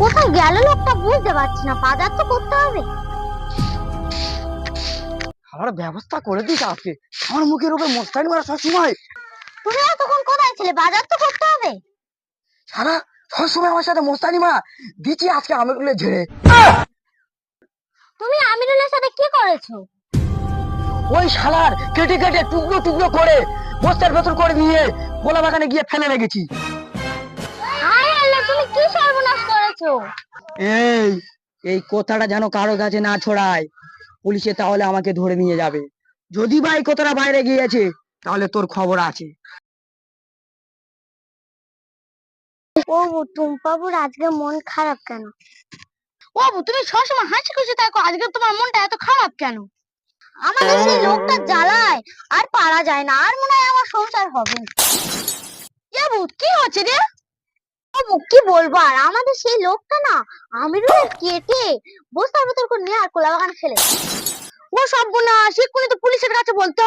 কোথায় গেল লোকটা বুঝতে পারছি না বাজার তো করতে হবে। আমার ব্যবস্থা করে দিস আজকে। আমার মুখের উপর মস্তানি মারা সবসময়। তুমি এতক্ষণ কোথায় ছিলে? বাজার তো করতে হবে। সারা সবসময় আমার সাথে মস্তানি মা দিচ্ছি আজকে আমেরগুলো ঝেড়ে। তুমি আমিরুলের সাথে কি করেছ? ওই শালার কেটে কেটে টুকরো টুকরো করে বস্তার ভেতর করে নিয়ে গোলা বাগানে গিয়ে ফেলে রেখেছি। করেছ? এই এই কথাটা যেন কারও কাছে না ছড়ায় পুলিশে তাহলে আমাকে ধরে নিয়ে যাবে। যদি বা এই কথাটা বাইরে গিয়েছে তাহলে তোর খবর আছে। ও টুম্পাবুর আজকে মন খারাপ কেন? ও তুমি সবসময় হাসি খুশি থাকো আজকে তোমার মনটা এত খারাপ কেন? আমাদের সেই লোকটা জ্বালায় আর পারা যায় না আর মনে হয় আমার সংসার হবে না। কি হচ্ছে রে? কি বলব আর? আমাদের সেই লোকটা না আমিরুলের কেটে বস্তার ভেতর করে নিয়ে আর কোলা বাগানে ফেলে ও সব তো পুলিশের কাছে বলতে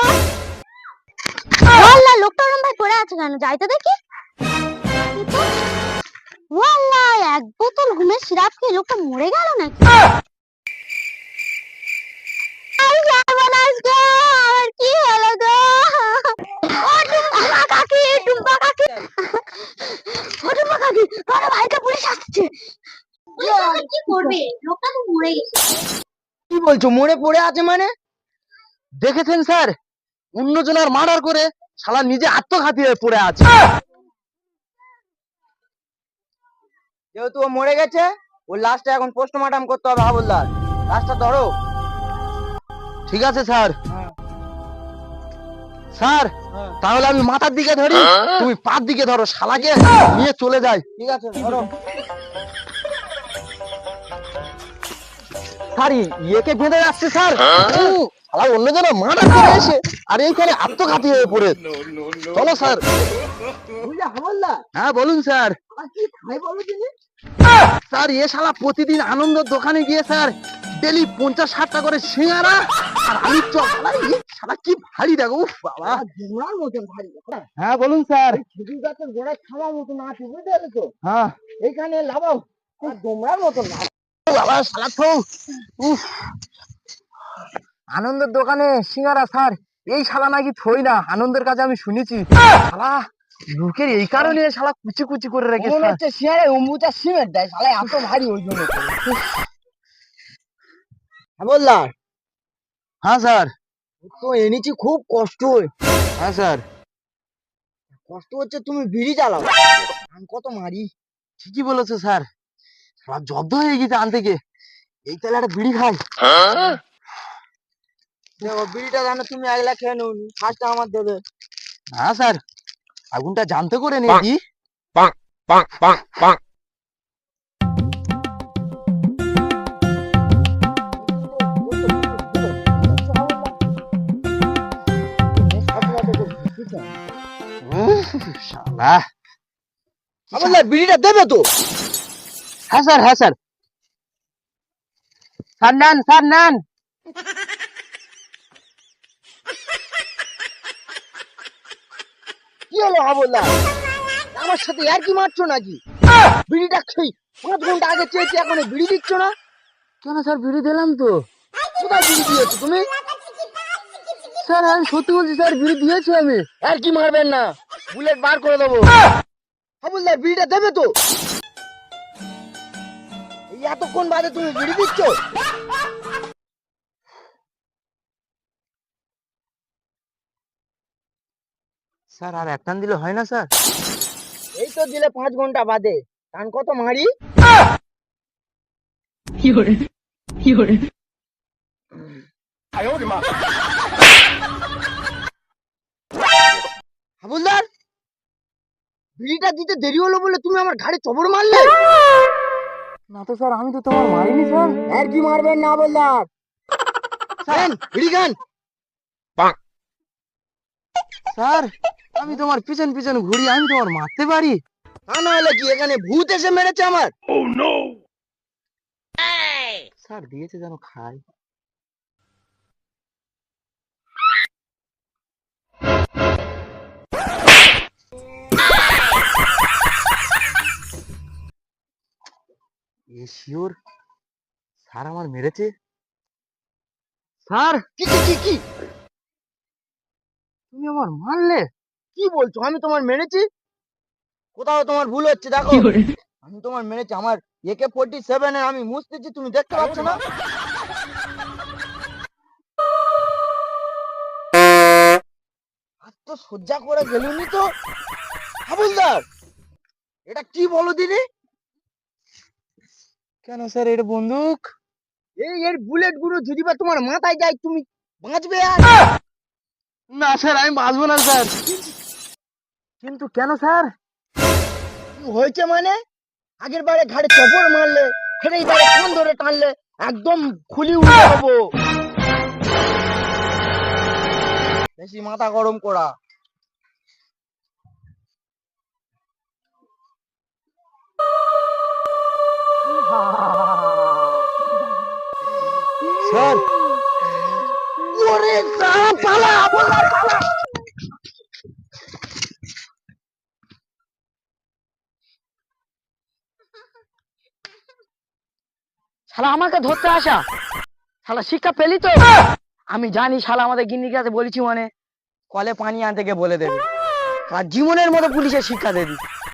আল্লাহ লোকটা ওরম ভাই পড়ে আছে কেন? যাইতে দেখি। ওয়াল্লাহ এক বোতল ঘুমের সিরাপ খেয়ে লোকটা মরে গেল নাকি? ভাইকে পুলিশ আসছে। কি করবে? লোকটা তো মরে গেছে। কি বলছো মনে পড়ে আছে মানে? দেখেছেন স্যার? অন্যজনের মার্ডার করে শালা নিজে আত্মঘাতী হয়ে পড়ে আছে। যেহেতু ও মরে গেছে? ওর লাশটা এখন পোস্টমর্টম করতে হবে হাবুলদার। লাশটা ধরো। ঠিক আছে স্যার। স্যার তাহলে আমি মাথার দিকে ধরি। তুমি পার দিকে ধরো শালাকে। নিয়ে চলে যাই। ঠিক আছে ধরো। স্যার ইয়েকে বেঁধে যাচ্ছে স্যার। শালা অন্যজন মার্ডার করে এসে আর এইখানে আত্মঘাতী হয়ে পড়ে। চলো স্যার। হ্যাঁ বলুন স্যার। স্যার এ শালা প্রতিদিন আনন্দ দোকানে গিয়ে স্যার ডেলি পঞ্চাশ ষাট টাকা করে সিঙ্গারা আর আলুর চপ শালা কি ভারী দেখো উফ বাবা। মতন ভারী হ্যাঁ বলুন স্যার। খেজুর গাছের গোড়ায় খাওয়া মতন আছে বুঝতে পারলে তো হ্যাঁ। এইখানে লাগাও তোমরার মতন না বাবা শালা তো আনন্দের দোকানে সিঙ্গারা স্যার। এই শালা নাকি থই না আনন্দের কাছে আমি শুনেছি। শালা লোকের এই কারণে শালা কুচি কুচি করে রেখেছে মনে হচ্ছে সিমেন্ট দেয় শালা এত ভারী ওই জন্য হ্যাঁ বললাম। হ্যাঁ স্যার। তো এনেছি খুব কষ্ট হ্যাঁ। স্যার। কষ্ট হচ্ছে তুমি বিড়ি চালাও আমি কত মারি? ঠিকই বলেছ স্যার। সারা জব্দ হয়ে গেছে আন থেকে। এই তাহলে একটা বিড়ি খাই। দেখো বিড়িটা জানো তুমি একলা খেয়ে নো। ফার্স্টটা আমার দেবে। হ্যাঁ স্যার। আগুনটা জানতে করে নিয়েছি। bonk, bonk, bonk, bonk. শালা বললে বিড়িটা দেবে তো হ্যাঁ স্যার হ্যাঁ স্যার স্যার নেন স্যার নেন কি হলো হাবুল্লাহ আমার সাথে আর কি মারছো নাকি বিড়িটা খেয়ে পাঁচ ঘণ্টা আগে চেয়েছি এখন বিড়ি দিচ্ছ না কেন স্যার বিড়ি দিলাম তো কোথায় বিড়ি দিয়েছ তুমি স্যার আমি সত্যি বলছি স্যার বিড়ি দিয়েছি আমি আর কি মারবেন না বুলেট বার করে দেবো। হাবুলদার বিড়িটা দেবে তো? এতক্ষণ বাদে তুমি বিড়ি দিচ্ছ? স্যার আর এক টান দিলে হয় না স্যার? এই তো দিলে পাঁচ ঘণ্টা বাদে। টান কত মারি? হাবুলদার বিড়িটা দিতে দেরি হলো বলে তুমি আমার ঘাড়ে চবর মারলে? না তো স্যার আমি তো তোমার মারিনি স্যার। আর কি মারবেন না বললার স্যার বিড়ি bonk. স্যার আমি তোমার পিছন পিছন ঘুরি আমি তোমার মারতে পারি? তা না হলে কি এখানে ভূত এসে মেরেছে আমার? Oh no! স্যার দিয়েছে যেন খাই শিওর স্যার আমার মেরেছে? স্যার কি কি কি তুমি আমার মারলে? কি বলছো? আমি তোমার মেরেছি? কোথাও তোমার ভুল হচ্ছে দেখো। আমি তোমার মেরেছি আমার একে ফোর্টি সেভেন এর আমি মুছতেছি তুমি দেখতে পাচ্ছ না? আর তো সজ্জা করে গেলুনি তো? হাবুলদার এটা কি বলো দিনি কেন স্যার এটা বন্দুক? এই এর বুলেটগুলো যদি বা তোমার মাথায় যায় তুমি বাঁচবে আর? না স্যার আমি বাঁচবো না স্যার। কিন্তু কেন স্যার? হয়েছে মানে? আগের বারে ঘাড়ে চপর মারলে ফের এইবারে ফোন ধরে টানলে একদম খুলি উঠে দেবো বেশি মাথা গরম করা। স্যার। ওরে পালা শালা, আমাকে ধরতে আসা। শালা, শিক্ষা পেলি তো? আমি জানি শালা আমাদের গিন্নির কাছে বলেছি মানে কলে পানি আনতে গিয়ে বলে দেবে। আর জীবনের মতো পুলিশের শিক্ষা দেবি।